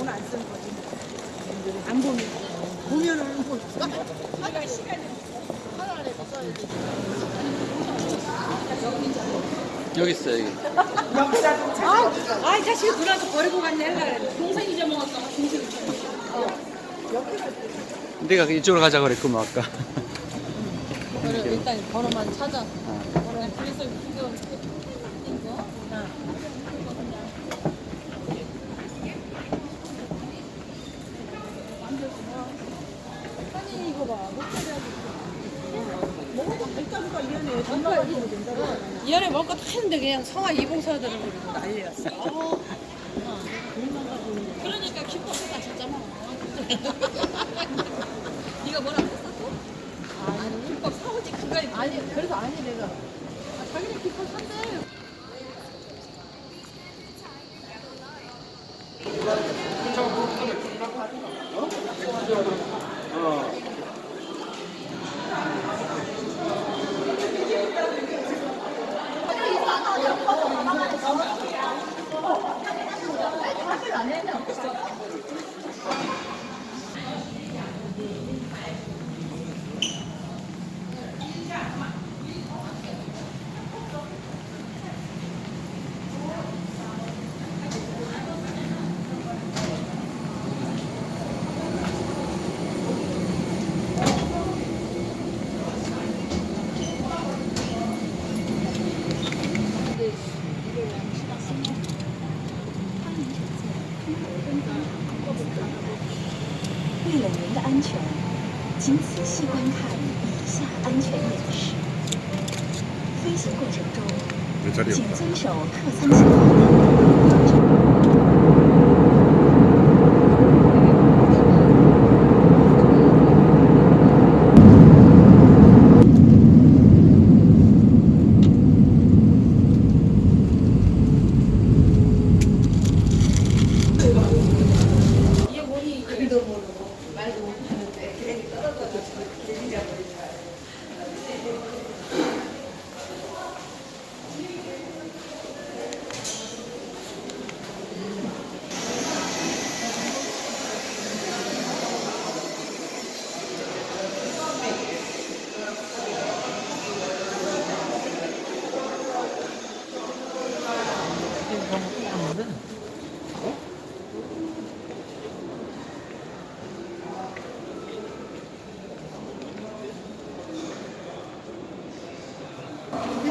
돈안 쓰는 거지. 안 보면 보면은 뭐 하가 시간이 하나에 써야지. 여기 있어 여기. 역사도. 아, 아, 이 자식이 들어와서 버리고 갔네. 하려고 동생 잊어먹었어. 동생 내가 이쪽으로 가자 그랬구만 아까. 그래, 일단 번호만 찾아. 아. 번호 그래서 이거 이거 아니 이거 봐. 먹어도 발자국가 이 안에 먹을 거다 했는데 그냥 성화 이봉사들은 그리고 난리였어. 그러니까 김밥이가 졌잖아. 네가 뭐라 그랬어 또? 아니 김밥 사오지 그거 아니 그래서 아니 내가 아, 자기네 김밥 산대.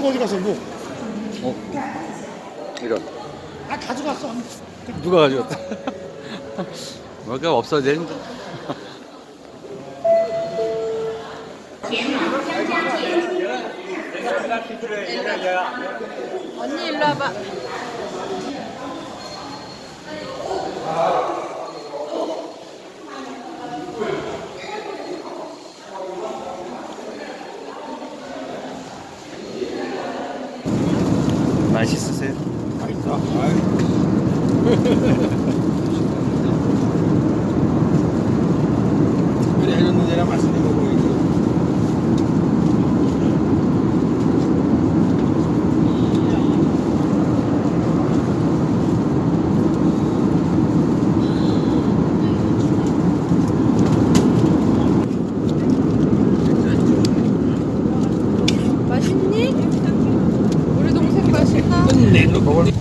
어디 갔어, 이거? 어. 이런. 아, 가져갔어. 누가 가져갔다. 뭐가 없어야 되는데. 언니 일로 와봐. 맛있으세요? 맛있다. 데랑 맛있는 거보이지. 맛있니? 우리 동생 맛있나? 끝내도 먹을.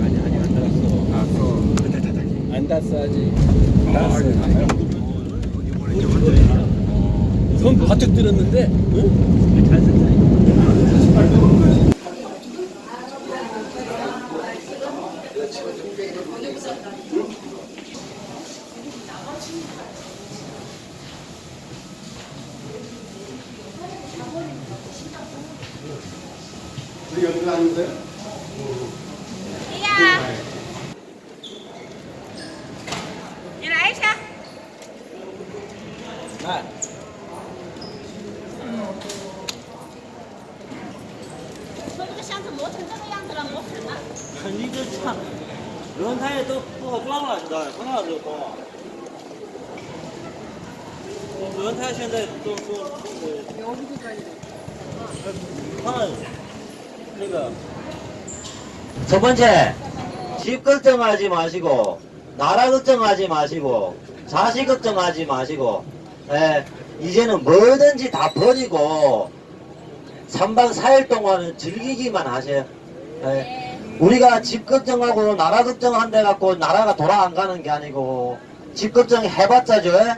아니, 아니, 안 닿았어. 닿았어. 안 닿았어, 아직. 닿았어. 손 바짝 들었는데, 응? 잘 썼다. 우리 연구 아닌데? 첫 번째, 집 걱정하지 마시고, 나라 걱정하지 마시고, 자식 걱정하지 마시고, 예, 이제는 뭐든지 다 버리고, 3박 4일 동안은 즐기기만 하세요. 예. 우리가 집 걱정하고 나라 걱정한데 갖고 나라가 돌아 안 가는 게 아니고, 집 걱정 해봤자죠? 예?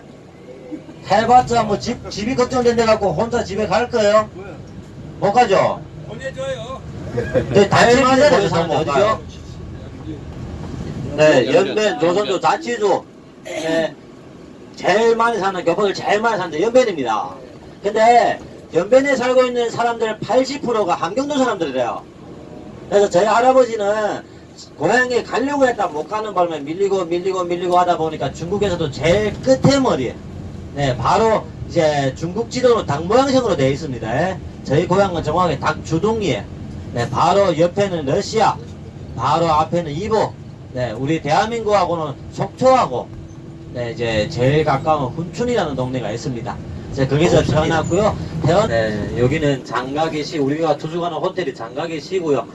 해봤자 뭐 집, 집이 걱정된데 갖고 혼자 집에 갈 거예요? 못 가죠? 보내줘요. 네, 단체 만세대 사는 어디죠? 네, 연변 조선조 자치주 네, 제일 많이 사는 교포들 제일 많이 사는 데 연변입니다. 근데 연변에 살고 있는 사람들 80%가 함경도 사람들이래요. 그래서 저희 할아버지는 고향에 가려고 했다 못 가는 바람에 밀리고 밀리고 밀리고 하다 보니까 중국에서도 제일 끝에 머리 네 바로 이제 중국 지도로 닭 모양식으로 되어 있습니다 예. 저희 고향은 정확하게 닭 주둥이에 네 바로 옆에는 러시아 바로 앞에는 이보 네 우리 대한민국하고는 속초하고 네 이제 제일 가까운 훈춘이라는 동네가 있습니다 이제 거기서 태어났고요 태어 네 여기는 장가계시 우리가 투숙하는 호텔이 장가계시고요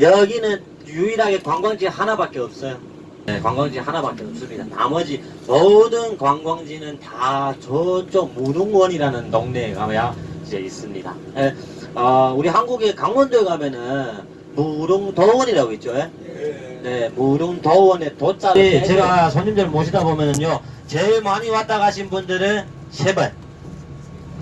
여기는 유일하게 관광지 하나밖에 없어요. 네, 관광지 하나밖에 없습니다. 나머지 모든 관광지는 다 저쪽 무릉원이라는 동네에 가야 이제 있습니다. 예, 어, 우리 한국에 강원도에 가면은 무릉도원이라고 있죠. 예? 네, 무릉도원의 도자를 네, 제가 손님들 모시다 보면은요, 제일 많이 왔다 가신 분들은 세 번.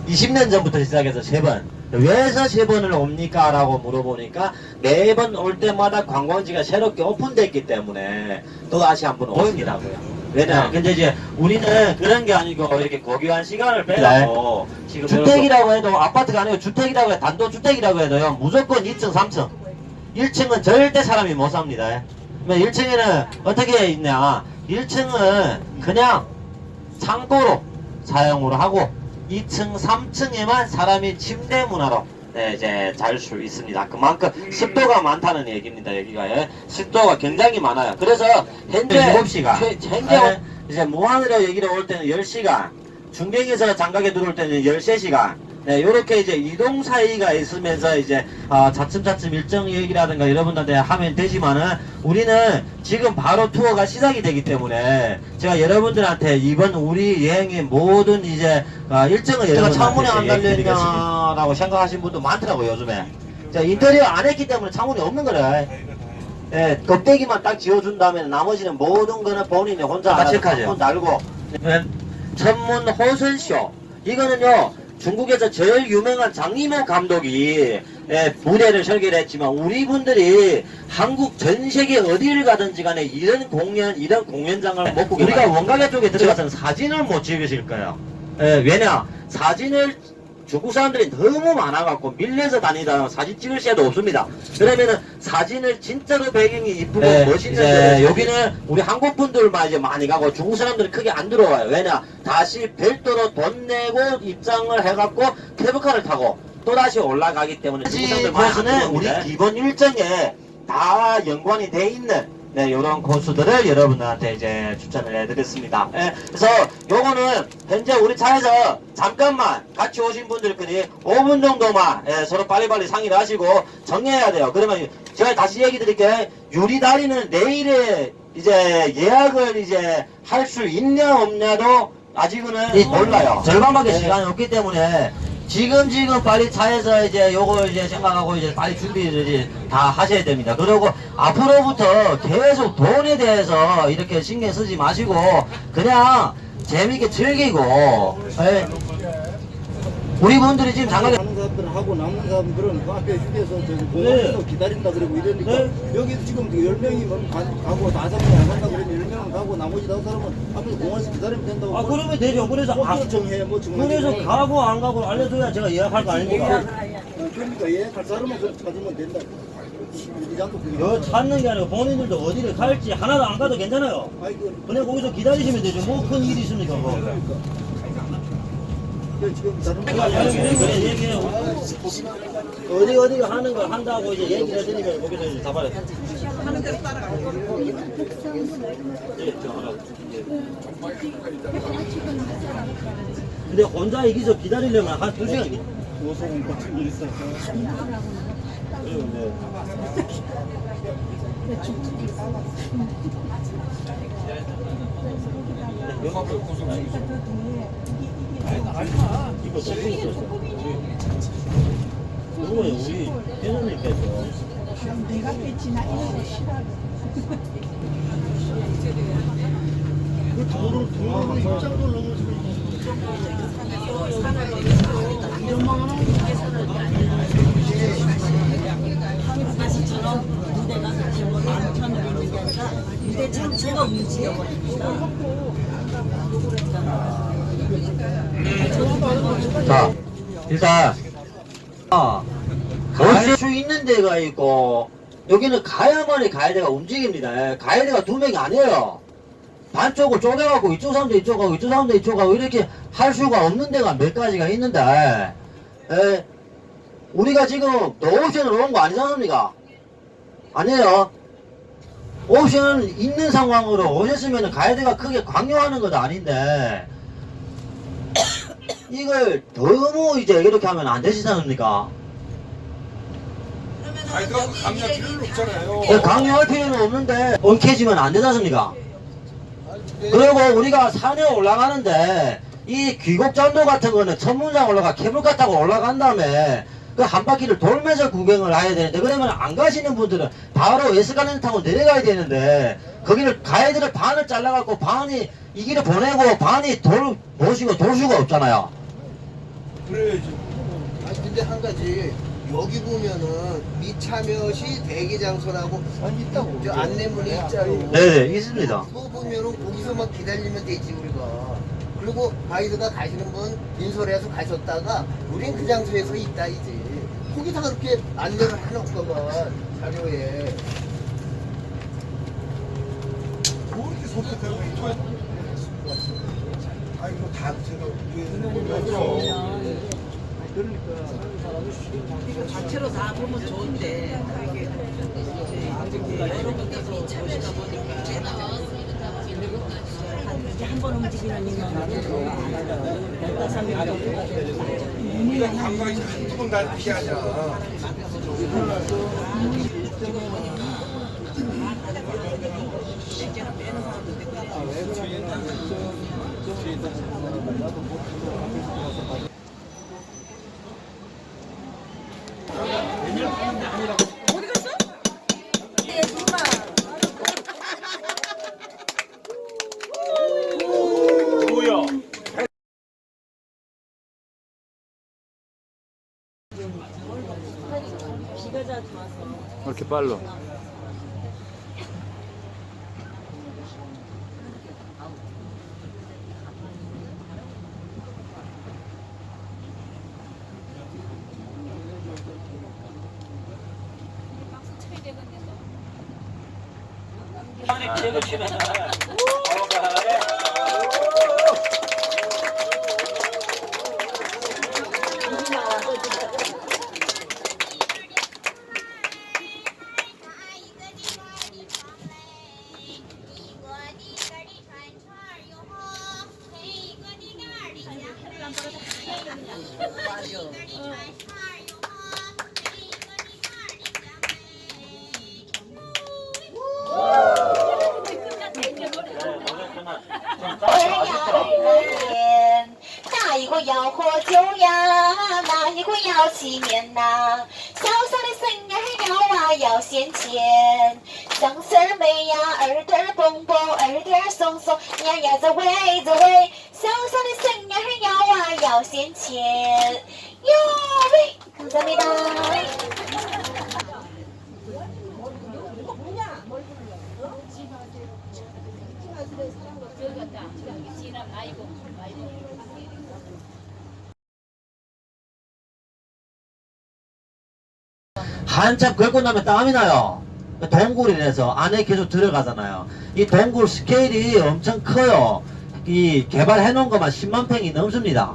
20년 전부터 시작해서 세 번. 왜서 세 번을 옵니까? 라고 물어보니까 매번 올 때마다 관광지가 새롭게 오픈됐기 때문에 또 다시 한번 오시더라고요. 왜냐, 근데 이제 우리는 그런 게 아니고 이렇게 고귀한 시간을 빼고 지금 주택이라고 해도 아파트가 아니고 주택이라고 해도 단독주택이라고 해도요 무조건 2층, 3층. 1층은 절대 사람이 못 삽니다. 1층에는 어떻게 있냐? 1층은 그냥 창고로 사용을 하고 2층, 3층에만 사람이 침대 문화로 네, 이제 잘 수 있습니다. 그만큼 습도가 많다는 얘기입니다. 여기가 예. 습도가 굉장히 많아요. 그래서 현재 7시간. 현재 이제 무한으로 여기로 올 때는 10시간, 중경에서 장가게 들어올 때는 13시간. 네, 요렇게 이제 이동 사이가 있으면서 이제 아, 차츰차츰 일정 얘기라든가 여러분들한테 하면 되지만은 우리는 지금 바로 투어가 시작이 되기 때문에 제가 여러분들한테 이번 우리 여행의 모든 이제 아, 일정을 제가 창문에 안 달려있냐라고 생각하시는 분도 많더라고요 요즘에. 자, 인테리어 안 했기 때문에 창문이 없는 거래. 예, 껍데기만 딱 지어준 다음에 나머지는 모든 거는 본인이 혼자 알아서 네, 천문 호선쇼. 이거는요 중국에서 제일 유명한 장리모 감독이 예, 무대를 설계를 했지만 우리 분들이 한국 전 세계 어디를 가든지 간에 이런 공연 이런 공연장을 못 보게 우리가 원가게 쪽에 들어가서는 사진을 못 찍으실 거예요. 예, 왜냐? 사진을 중국 사람들이 너무 많아갖고 밀려서 다니다 사진 찍을 새도 없습니다. 그러면은 사진을 진짜로 배경이 이쁘고 멋있는 데 여기는 우리 한국 분들만 이제 많이 가고 중국 사람들이 크게 안 들어와요. 왜냐 다시 별도로 돈 내고 입장을 해갖고 케이블카를 타고 또 다시 올라가기 때문에 중국 사람들 많이 안 들어옵니다. 우리 기본 일정에 다 연관이 돼 있는 네, 요런 코스들을 여러분들한테 이제 추천을 해드렸습니다. 예, 그래서 요거는 현재 우리 차에서 잠깐만 같이 오신 분들 끼리 5분 정도만 예, 서로 빨리빨리 상의를 하시고 정해야 돼요. 그러면 제가 다시 얘기 드릴게요. 유리다리는 내일에 이제 예약을 이제 할 수 있냐 없냐도 아직은 몰라요. 절반밖에 시간이 없기 때문에 지금 지금 빨리 차에서 이제 요걸 이제 생각하고 이제 빨리 준비를 다 하셔야 됩니다. 그리고 앞으로부터 계속 돈에 대해서 이렇게 신경 쓰지 마시고 그냥 재밌게 즐기고 예. 우리 분들이 지금 하는 사람들은 하고 남는 사람들은 그 앞에 휴게소 저기 공항에서 기다린다 그러고 이러니까 여기 지금 10명이 뭐 가, 가고 다섯 명이 안 간다 그러면 10명은 가고 나머지 다섯 사람은 앞에서 공항에서 기다리면 된다고 아 그러면 되죠. 그래서 아, 뭐 정해 뭐 정해 그래서 가고 안 가고 알려줘야 제가 예약할 거 아닙니까? 그러니까 예약할 사람은 그 찾으면 된다 여 찾는 게 아니고 본인들도 어디를 갈지 하나도 안 가도 괜찮아요. 아이 그 그냥 거기서 기다리시면 되죠. 뭐 큰 일이 있습니까? 그거. 그러니까 그 지금 다른 그래 얘기해요. 어디 어디 하는 걸 한다고 이제 얘기를 해드리면 거기서 이제 다 말해. 근데 혼자 여기서 기다리려면 한 두 시간. 노선 거친 일사 그리고 이제 이 거 적고 있었어. 그거 우리 회장님께서 내가 뺐지 나 이런 거 싫어하고. 도로 도로 입장도 너무 자, 일단 아, 갈수 있는 데가 있고 여기는 가야만이 가야대가 움직입니다. 예, 가야대가 두 명이 아니에요. 반쪽을 쪼개갖고 이쪽 사람도 이쪽 하고 이쪽 사람도 이쪽 하고 이렇게 할 수가 없는 데가 몇 가지가 있는데 에, 우리가 지금 더 옵션을 온 거 아니지 않습니까? 아니에요. 옵션 있는 상황으로 오셨으면 가야대가 크게 강요하는 것도 아닌데 이걸 너무 이제 이렇게 하면 안 되시지 않습니까? 가이드가 강요할 필요는 없잖아요. 예, 강요할 필요는 없는데 엉켜지면 안 되지 않습니까? 그리고 우리가 산에 올라가는데 이 귀곡전도 같은 거는 천문장 올라가 케이블카 타고 올라간 다음에 그 한 바퀴를 돌면서 구경을 해야 되는데 그러면 안 가시는 분들은 바로 에스카레이터 타고 내려가야 되는데 거기를 가이드를 반을 잘라갖고 반이 이 길을 보내고 반이 돌 모시고 돌 수가 없잖아요. 그래야지. 아 근데 한 가지 여기 보면은 미참여시 대기 장소라고 아니 있다고 저 안내문이 있잖아요. 네, 있습니다. 그거 보면은 거기서만 기다리면 되지 우리가. 그리고 가이드가 가시는 분 인솔해서 가셨다가 우린 그 장소에서 있다 이제. 거기다 그렇게 안내를 해놓고만 자료에. 뭐 이렇게 선택하고 있죠? 아니 뭐다 제가 위에서 이거 자체로 다 보면 좋은데 이게 이제 여러 군데서 오시다 보니까 한 번 움직이면 이만 열다섯 명 우리가 관광이 한두번 날 피하자. 왜 이렇게 빨라? 이거 치면 要喝酒呀？哪一个要洗面呐？小小的孙儿要啊要先钱，小四儿妹呀，二点儿蹦蹦，二点儿松松，呀呀子喂子喂，1cm. 예! 감사합니다. 한참 긁고 나면 땀이 나요. 동굴이래서 안에 계속 들어가잖아요. 이 동굴 스케일이 엄청 커요. 이 개발해 놓은 것만 10만 평이 넘습니다.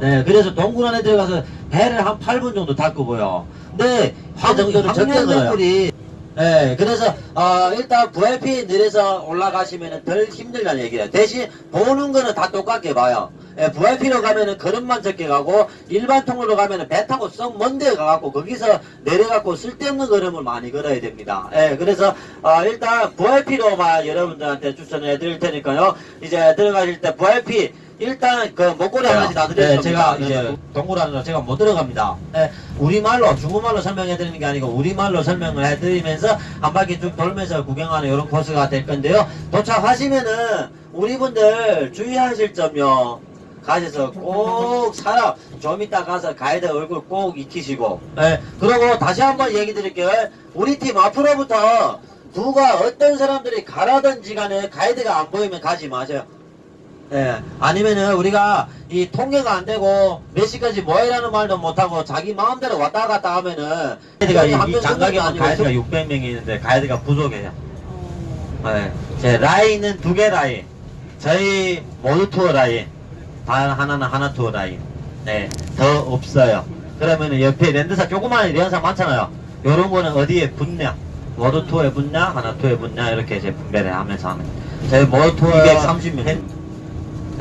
네, 그래서 동굴 안에 들어가서 배를 한 8분 정도 닦고요. 근데 황 정도는 적게 동굴이 네, 그래서 어, 일단 VIP 내려서 올라가시면 덜 힘들다는 얘기예요. 대신 보는 거는 다 똑같게 봐요. 예, VIP로 가면은 걸음만 적게 가고 일반 통로로 가면은 배 타고 썩 먼데 가갖고 거기서 내려갖고 쓸데없는 걸음을 많이 걸어야 됩니다. 예, 그래서 어, 일단 VIP로만 여러분들한테 추천해 드릴 테니까요. 이제 들어가실 때 VIP 일단 그 목걸이 하나씩 다 드릴 겁니다. 제가 이제 동굴하느라 제가 못 들어갑니다. 예, 우리말로 중국말로 설명해 드리는 게 아니고 우리말로 설명을 해 드리면서 한 바퀴 쭉 돌면서 구경하는 이런 코스가 될 건데요. 도착하시면은 우리 분들 주의하실 점요. 가셔서 꼭 사람 좀 이따 가서 가이드 얼굴 꼭 익히시고 예, 그리고 다시 한번 얘기 드릴게요 우리 팀 앞으로부터 누가 어떤 사람들이 가라든지 간에 가이드가 안 보이면 가지 마세요 예, 아니면은 우리가 이 통계가 안 되고 몇 시까지 뭐 해라는 말도 못하고 자기 마음대로 왔다 갔다 하면은 가이드가 이, 이 장가경은 가이드가 600명이 있는데 가이드가 부족해요 예, 제 라인은 두 개 라인. 저희 모두 투어 라인. 단 하나는 하나 투어 라인. 네, 더 없어요. 그러면은 옆에 랜드사 조그마한 랜드사 많잖아요. 요런 거는 어디에 붙냐? 모두 투어에 붙냐? 하나 투어에 붙냐? 이렇게 이제 분배를 하면서 하는. 저희 모두 투어 230명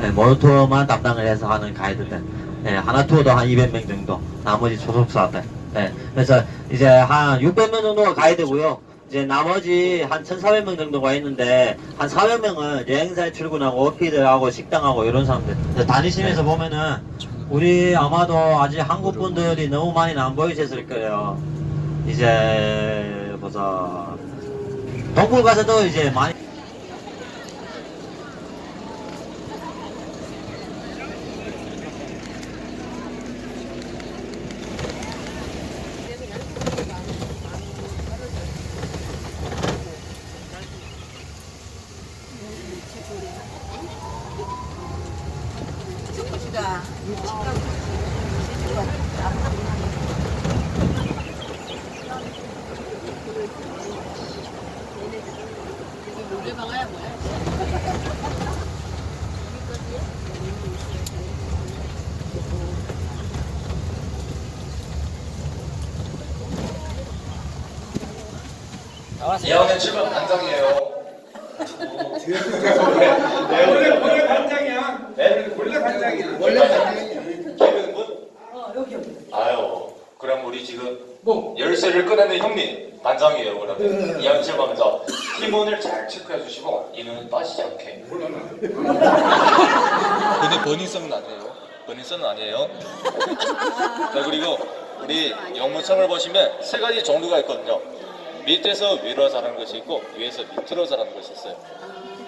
네, 모두 투어만 담당을 해서 하는 가이드들. 네, 하나 투어도 한 200명 정도. 나머지 소속사들. 네, 그래서 이제 한 600명 정도가 가이드고요. 이제 나머지 한 1,400명 정도가 있는데 한 400명은 여행사에 출근하고 오피들하고 식당하고 이런 사람들. 다니시면서 보면은 우리 아마도 아직 한국 분들이 너무 많이는 안 보이셨을 거예요. 이제 보자. 동굴 가서도 이제 많이 노래방아야 뭐야? 이하는 지금 반장이에요. 원래 원래 반장이야. 네? 원래 반장이야. 원래 반장이 기르는 분? 아유, 그럼 우리 지금 열쇠를 꺼내는 형님 반장이에요. 그러면 이하는 지금 하면서 팀원을 잘 체크해 주시고 이는 빠지지 않게. 근데 버닝썬은 아니에요. 버닝썬은 아니에요. 자 그리고 우리 영문성을 보시면 세 가지 종류가 있거든요. 밑에서 위로 자라는 것이 있고 위에서 밑으로 자라는 것이 있어요.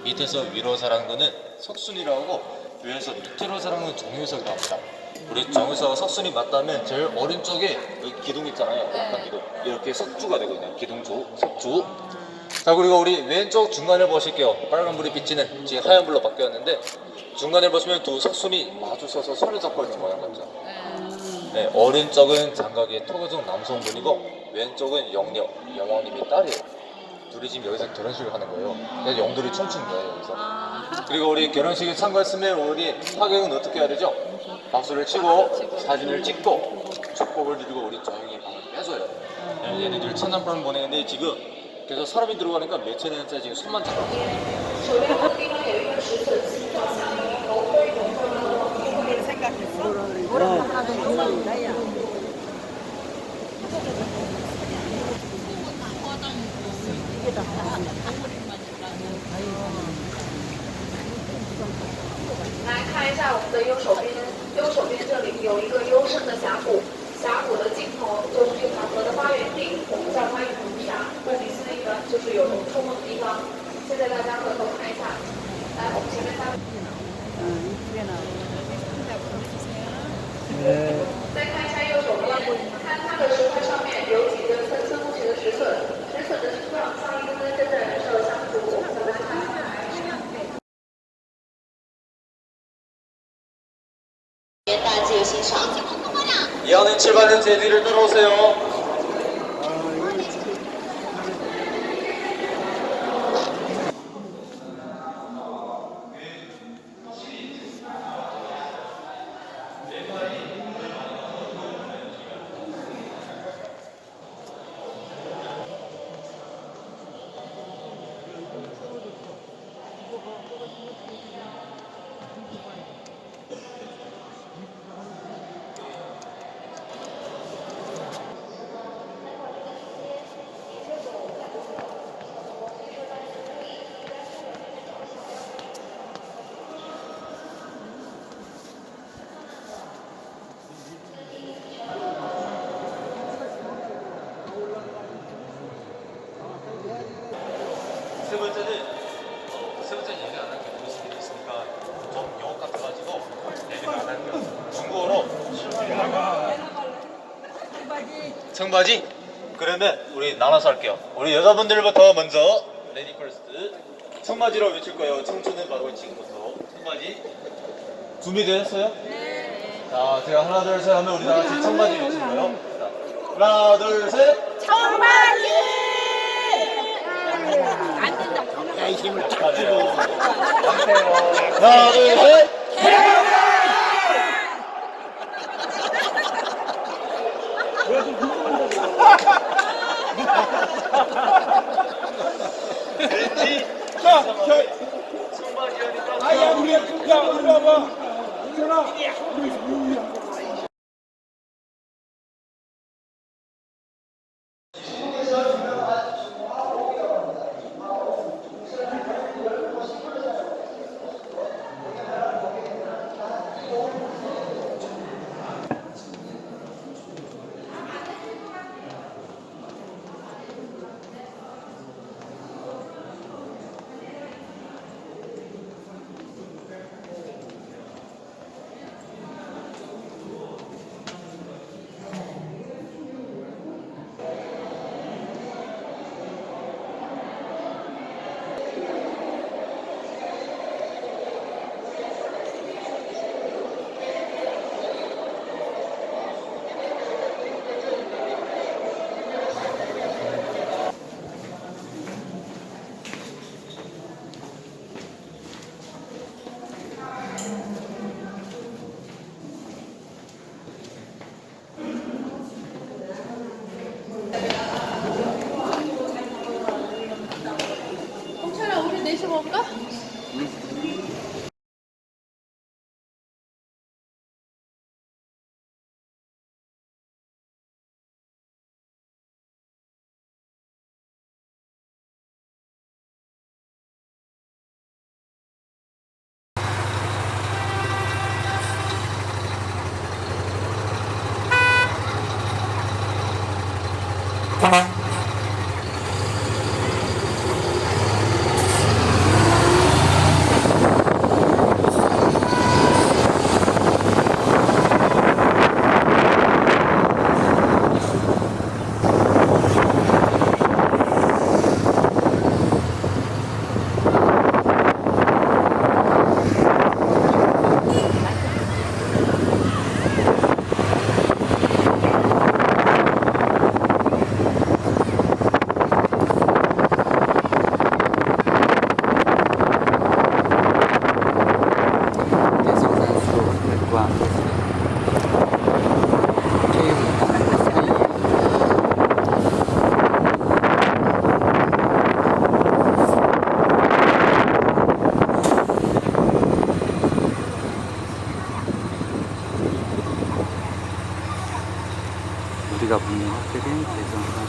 밑에서 위로 자라는 거는 석순이라고 하고 위에서 밑으로 자라는 건 정유석이라고 합니다. 우리 정유석과 석순이 맞다면 제일 오른쪽에 여기 기둥 있잖아요. 약간 기둥. 이렇게 석주가 되거든요. 기둥주, 석주. 자 그리고 우리 왼쪽 중간을 보실게요. 빨간 불이 비치는 지금 하얀 불로 바뀌었는데 중간에 보시면 두 석순이 마주서서 손을 잡고 있는 모양 같죠. 네, 오른쪽은 장각의 토거종 남성분이고 왼쪽은 영녀, 영왕님이 딸이에요. 둘이 지금 여기서 결혼식을 하는 거예요. 그래서 영들이 춤추는 거예요, 여기서. 아. 그리고 우리 결혼식에 참가했으면 우리 하객은 어떻게 해야 되죠? 박수를 아, 치고, 사진을 찍고, 축복을 드리고 우리 조용히 방을 빼줘요. 얘네들 천안방 보내는데 지금 계속 사람이 들어가니까 매체는 진짜 지금 손만 잡아. 생각했어? 来看一下我们的右手边，右手边这里有一个幽深的峡谷，峡谷的尽头就是这条河的发源地，我们叫它雨龙峡。顾名思义呢，就是有龙出没的地方。现在大家回头看一下，来，我们前面看。再 7반은 제 뒤를 따라오세요. 바지? 그러면 우리 나눠서 할게요. 우리 여자분들부터 먼저 레디 퍼스트 청바지로 외칠 거예요. 청춘은 바로 지금부터 청바지 준비되셨어요? 네. 자, 제가 하나 둘 셋 하면 우리 다 같이 청바지 외칠 거예요. 자, 하나 둘 셋. 야이 힘을 딱 주고. 하나 둘 셋. 왠지 자, 저, 청바지 하니까 아야, 우리, Bye-bye. 우리가 분명하게 된 대전 하수